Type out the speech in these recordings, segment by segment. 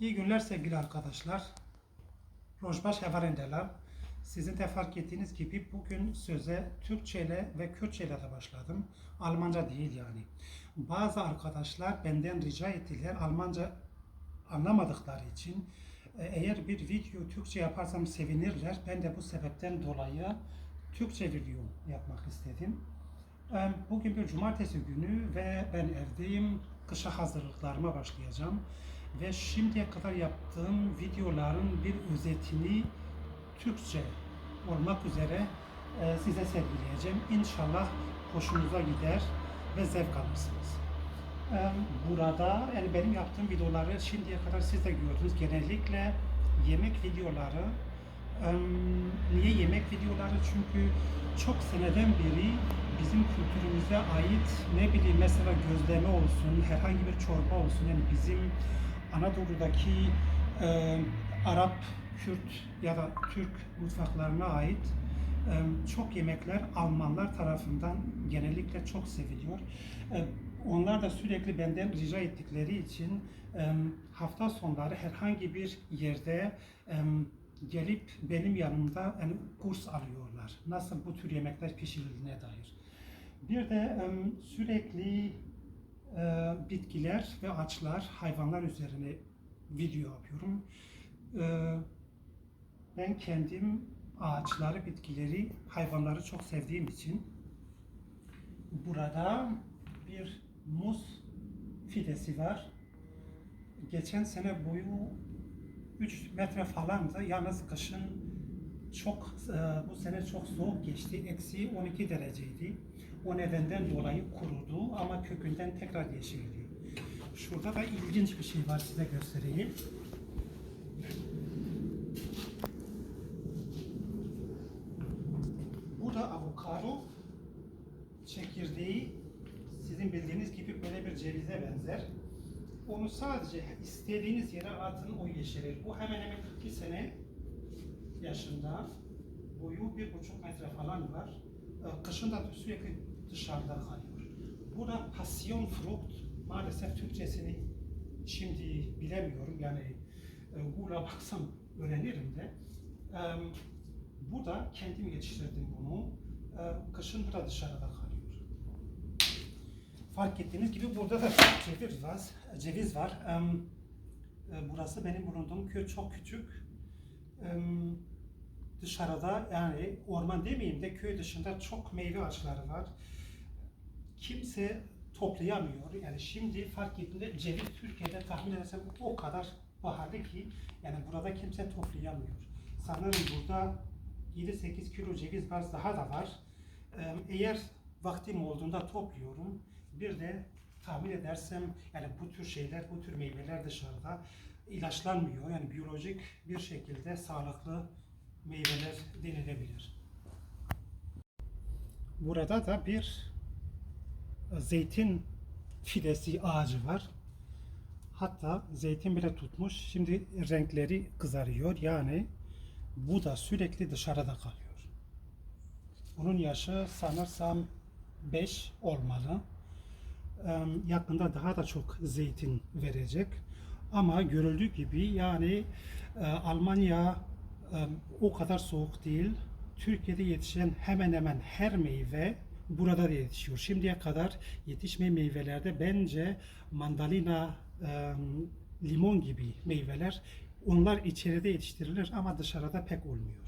İyi günler sevgili arkadaşlar. Rojbaş Hevarendeler. Sizin de fark ettiğiniz gibi bugün söze Türkçe ile ve Kürtçe ile de başladım. Almanca değil yani. Bazı arkadaşlar benden rica ettiler Almanca anlamadıkları için e, eğer bir video Türkçe yaparsam sevinirler. Ben de bu sebepten dolayı Türkçe video yapmak istedim. E, Bugün bir cumartesi günü ve ben evdeyim. Kışa hazırlıklarıma başlayacağım. Ve şimdiye kadar yaptığım videoların bir özetini Türkçe olmak üzere e, size sergileyeceğim. İnşallah hoşunuza gider ve zevk alırsınız. E, Burada yani benim yaptığım videoları şimdiye kadar siz de gördünüz. Genellikle yemek videoları. E, Niye yemek videoları? Çünkü çok seneden beri bizim kültürümüze ait ne bileyim mesela gözleme olsun, herhangi bir çorba olsun yani bizim Anadolu'daki e, Arap, Kürt ya da Türk mutfaklarına ait e, çok yemekler Almanlar tarafından genellikle çok seviliyor. E, onlar da sürekli benden rica ettikleri için e, hafta sonları herhangi bir yerde e, gelip benim yanımda yani kurs alıyorlar. Nasıl bu tür yemekler pişirildiğine dair. Bir de e, sürekli e, bitkiler ve ağaçlar, hayvanlar üzerine video yapıyorum. E, ben kendim ağaçları, bitkileri, hayvanları çok sevdiğim için burada bir muz fidesi var. Geçen sene boyu 3 metre falandı. Yalnız kışın çok e, bu sene çok soğuk geçti. Eksi 12 dereceydi. O nedenden dolayı kurudu ama kökünden tekrar yeşildi. Şurada da ilginç bir şey var size göstereyim. Bu da avokado çekirdeği sizin bildiğiniz gibi böyle bir cevize benzer. Onu sadece istediğiniz yere atın o yeşerir. Bu hemen hemen 42 sene yaşında. Boyu bir buçuk metre falan var. Ee, Kışın da sürekli dışarıda kalıyor. Bu da passion fruit. Maalesef Türkçesini şimdi bilemiyorum. Yani e, Google'a baksam öğrenirim de. Bu da kendim yetiştirdim bunu. Ee, Kışın bu da dışarıda kalıyor. Fark ettiğiniz gibi burada da ceviz var. Ceviz var. E, Burası benim bulunduğum köy çok küçük. Dışarıda yani orman demeyeyim de köy dışında çok meyve ağaçları var. Kimse toplayamıyor. Yani şimdi fark ettiğinde ceviz Türkiye'de tahmin edersem o kadar pahalı ki yani burada kimse toplayamıyor. Sanırım burada 7-8 kilo ceviz var daha da var. Eğer vaktim olduğunda topluyorum. Bir de tahmin edersem yani bu tür şeyler, bu tür meyveler dışarıda ilaçlanmıyor. Yani biyolojik bir şekilde sağlıklı meyveler denilebilir. Burada da bir zeytin fidesi ağacı var. Hatta zeytin bile tutmuş. Şimdi renkleri kızarıyor. Yani bu da sürekli dışarıda kalıyor. Bunun yaşı sanırsam 5 olmalı. Yakında daha da çok zeytin verecek. Ama görüldüğü gibi yani e, Almanya o kadar soğuk değil. Türkiye'de yetişen hemen hemen her meyve burada da yetişiyor. Şimdiye kadar yetişmeyen meyvelerde bence mandalina, limon gibi meyveler onlar içeride yetiştirilir ama dışarıda pek olmuyor.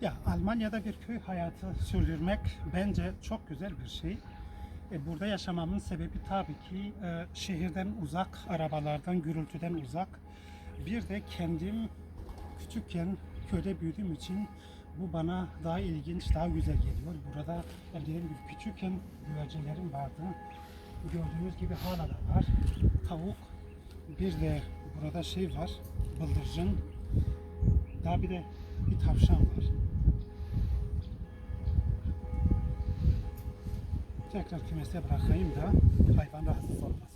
Ya Almanya'da bir köy hayatı sürdürmek bence çok güzel bir şey. E, burada yaşamamın sebebi tabii ki e, şehirden uzak, arabalardan, gürültüden uzak. Bir de kendim küçükken köyde büyüdüğüm için bu bana daha ilginç, daha güzel geliyor. Burada yani dediğim gibi küçükken güvercinlerim vardı. Gördüğünüz gibi hala da var. Tavuk, bir de burada şey var, bıldırcın. Daha bir de bir tavşan var. tekrar kümese bırakayım da hayvan rahatsız olmasın.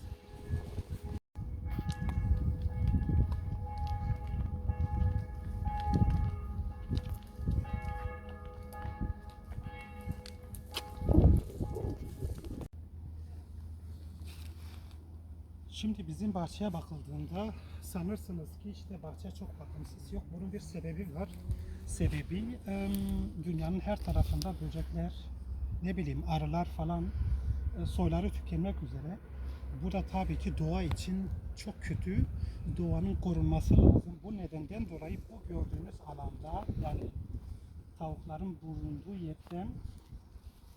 Şimdi bizim bahçeye bakıldığında sanırsınız ki işte bahçe çok bakımsız. Yok bunun bir sebebi var. Sebebi dünyanın her tarafında böcekler, ne bileyim arılar falan soyları tükenmek üzere. Bu da tabii ki doğa için çok kötü. Doğanın korunması lazım. Bu nedenden dolayı bu gördüğünüz alanda yani tavukların bulunduğu yerden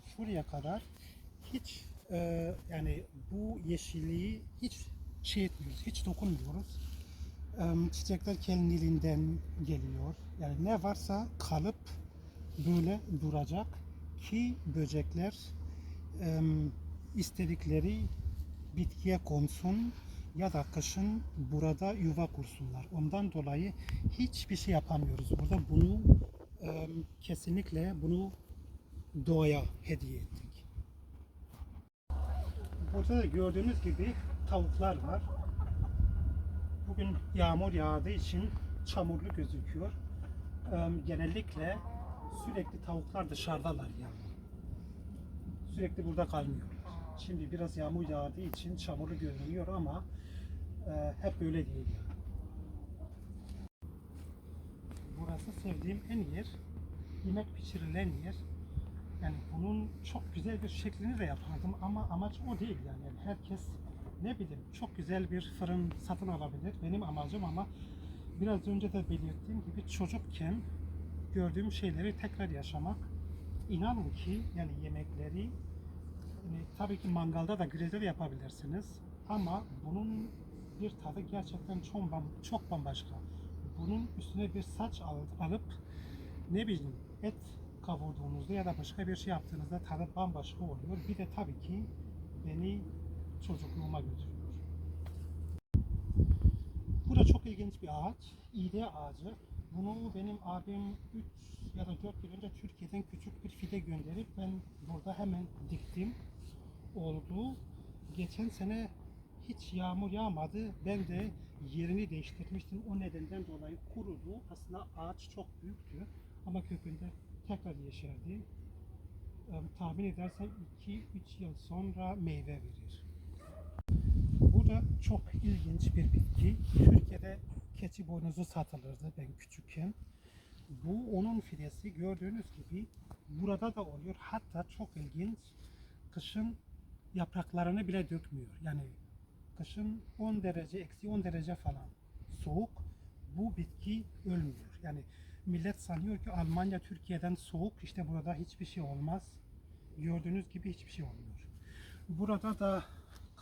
şuraya kadar hiç e, yani bu yeşilliği hiç şey etmiyoruz, hiç dokunmuyoruz. Çiçekler kendiliğinden geliyor. Yani ne varsa kalıp böyle duracak ki böcekler istedikleri bitkiye konsun ya da kışın burada yuva kursunlar. Ondan dolayı hiçbir şey yapamıyoruz. Burada bunu kesinlikle bunu doğaya hediye ettik. Burada da gördüğünüz gibi tavuklar var. Bugün yağmur yağdığı için çamurlu gözüküyor. Genellikle sürekli tavuklar dışarıdalar yani. Sürekli burada kalmıyorlar. Şimdi biraz yağmur yağdığı için çamurlu görünüyor ama e, hep öyle değil yani. Burası sevdiğim en yer. Yemek pişirilen yer. Yani bunun çok güzel bir şeklini de yapardım ama amaç o değil yani. Yani herkes ne bileyim çok güzel bir fırın satın alabilir. Benim amacım ama biraz önce de belirttiğim gibi çocukken gördüğüm şeyleri tekrar yaşamak. İnanın ki yani yemekleri yani tabii ki mangalda da de yapabilirsiniz ama bunun bir tadı gerçekten çok, çok bambaşka. Bunun üstüne bir saç al- alıp ne bileyim et kavurduğunuzda ya da başka bir şey yaptığınızda tadı bambaşka oluyor. Bir de tabii ki beni çocukluğuma götürüyor. Bu da çok ilginç bir ağaç. İğde ağacı. Bunu benim abim 3 ya da 4 yıl önce Türkiye'den küçük bir fide gönderip ben burada hemen diktim. Oldu. Geçen sene hiç yağmur yağmadı. Ben de yerini değiştirmiştim. O nedenden dolayı kurudu. Aslında ağaç çok büyüktü. Ama kökünde tekrar yeşerdi. Ee, tahmin edersem 2-3 yıl sonra meyve verir. Bu çok ilginç bir bitki. Türkiye'de keçi boynuzu satılırdı ben küçükken. Bu onun fidesi gördüğünüz gibi burada da oluyor. Hatta çok ilginç kışın yapraklarını bile dökmüyor. Yani kışın 10 derece, eksi 10 derece falan soğuk bu bitki ölmüyor. Yani millet sanıyor ki Almanya Türkiye'den soğuk işte burada hiçbir şey olmaz. Gördüğünüz gibi hiçbir şey olmuyor. Burada da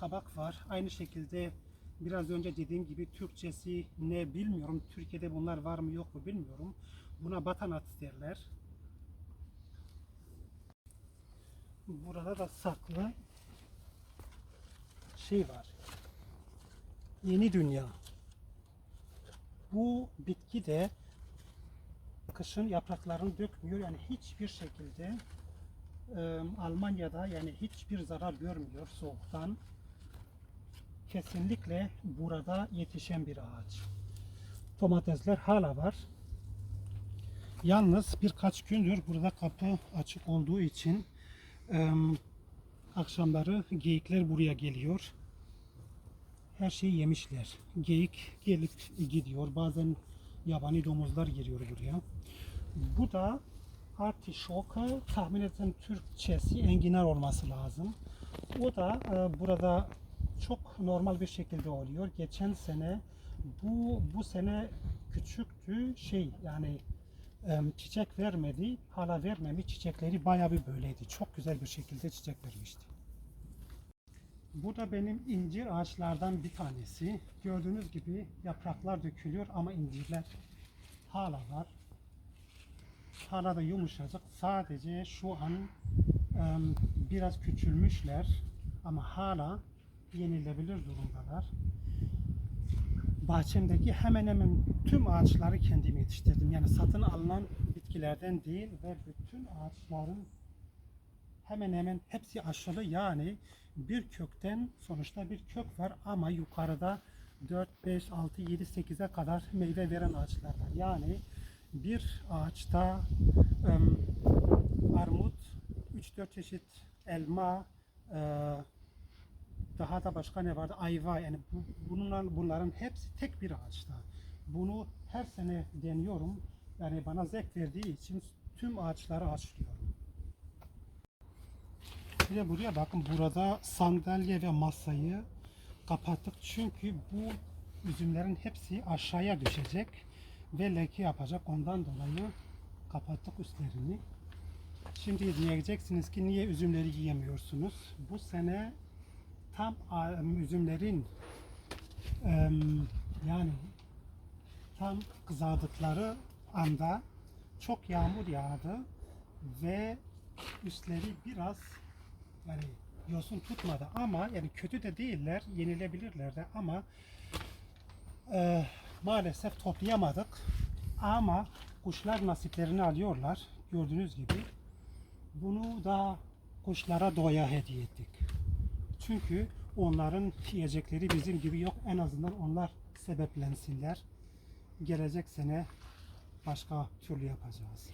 kabak var. Aynı şekilde biraz önce dediğim gibi Türkçesi ne bilmiyorum. Türkiye'de bunlar var mı yok mu bilmiyorum. Buna batanat derler. Burada da saklı şey var. Yeni dünya. Bu bitki de kışın yapraklarını dökmüyor. Yani hiçbir şekilde e, Almanya'da yani hiçbir zarar görmüyor soğuktan. Kesinlikle burada yetişen bir ağaç. Domatesler hala var. Yalnız birkaç gündür burada kapı açık olduğu için akşamları geyikler buraya geliyor. Her şeyi yemişler. Geyik gelip gidiyor. Bazen yabani domuzlar giriyor buraya. Bu da artişok. Tahmin etsem Türkçesi enginar olması lazım. O da e, burada çok normal bir şekilde oluyor. Geçen sene bu bu sene küçüktü şey yani çiçek vermedi. Hala vermemiş. Çiçekleri bayağı bir böyleydi. Çok güzel bir şekilde çiçek vermişti. Bu da benim incir ağaçlardan bir tanesi. Gördüğünüz gibi yapraklar dökülüyor ama incirler hala var. Hala da yumuşacık. Sadece şu an biraz küçülmüşler ama hala yenilebilir durumdalar. Bahçemdeki hemen hemen tüm ağaçları kendim yetiştirdim. Yani satın alınan bitkilerden değil ve bütün ağaçların hemen hemen hepsi aşılı yani bir kökten sonuçta bir kök var ama yukarıda 4, 5, 6, 7, 8'e kadar meyve veren ağaçlar var. Yani bir ağaçta em, armut, 3-4 çeşit elma, e, daha da başka ne vardı? Ayva yani bu, bunlar, bunların hepsi tek bir ağaçta. Bunu her sene deniyorum. Yani bana zevk verdiği için tüm ağaçları açlıyorum. Bir de buraya bakın burada sandalye ve masayı kapattık çünkü bu üzümlerin hepsi aşağıya düşecek ve leke yapacak. Ondan dolayı kapattık üstlerini. Şimdi diyeceksiniz ki niye üzümleri yiyemiyorsunuz? Bu sene tam üzümlerin yani tam kızardıkları anda çok yağmur yağdı ve üstleri biraz yani yosun tutmadı ama yani kötü de değiller yenilebilirler de ama e, maalesef toplayamadık ama kuşlar nasiplerini alıyorlar gördüğünüz gibi bunu da kuşlara doya hediye ettik. Çünkü onların yiyecekleri bizim gibi yok. En azından onlar sebeplensinler. Gelecek sene başka türlü yapacağız.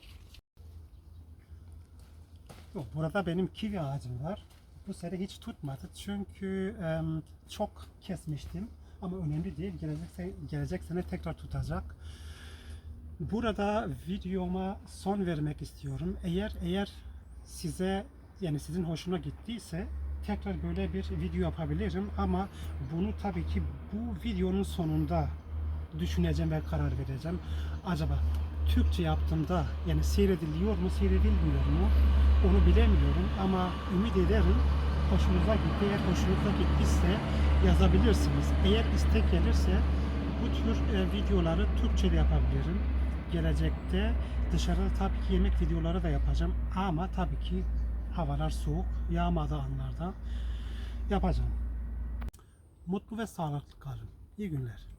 Burada benim kivi ağacım var. Bu sene hiç tutmadı çünkü çok kesmiştim. Ama önemli değil. Gelecek, se- gelecek sene tekrar tutacak. Burada videoma son vermek istiyorum. Eğer eğer size yani sizin hoşuna gittiyse tekrar böyle bir video yapabilirim ama bunu tabii ki bu videonun sonunda düşüneceğim ve karar vereceğim. Acaba Türkçe yaptığımda yani seyrediliyor mu seyredilmiyor mu onu bilemiyorum ama ümit ederim hoşunuza gitti. Eğer hoşunuza gittiyse yazabilirsiniz. Eğer istek gelirse bu tür e, videoları Türkçe de yapabilirim. Gelecekte dışarıda tabii ki yemek videoları da yapacağım ama tabii ki havalar soğuk, yağmadığı anlarda yapacağım. Mutlu ve sağlıklı kalın. İyi günler.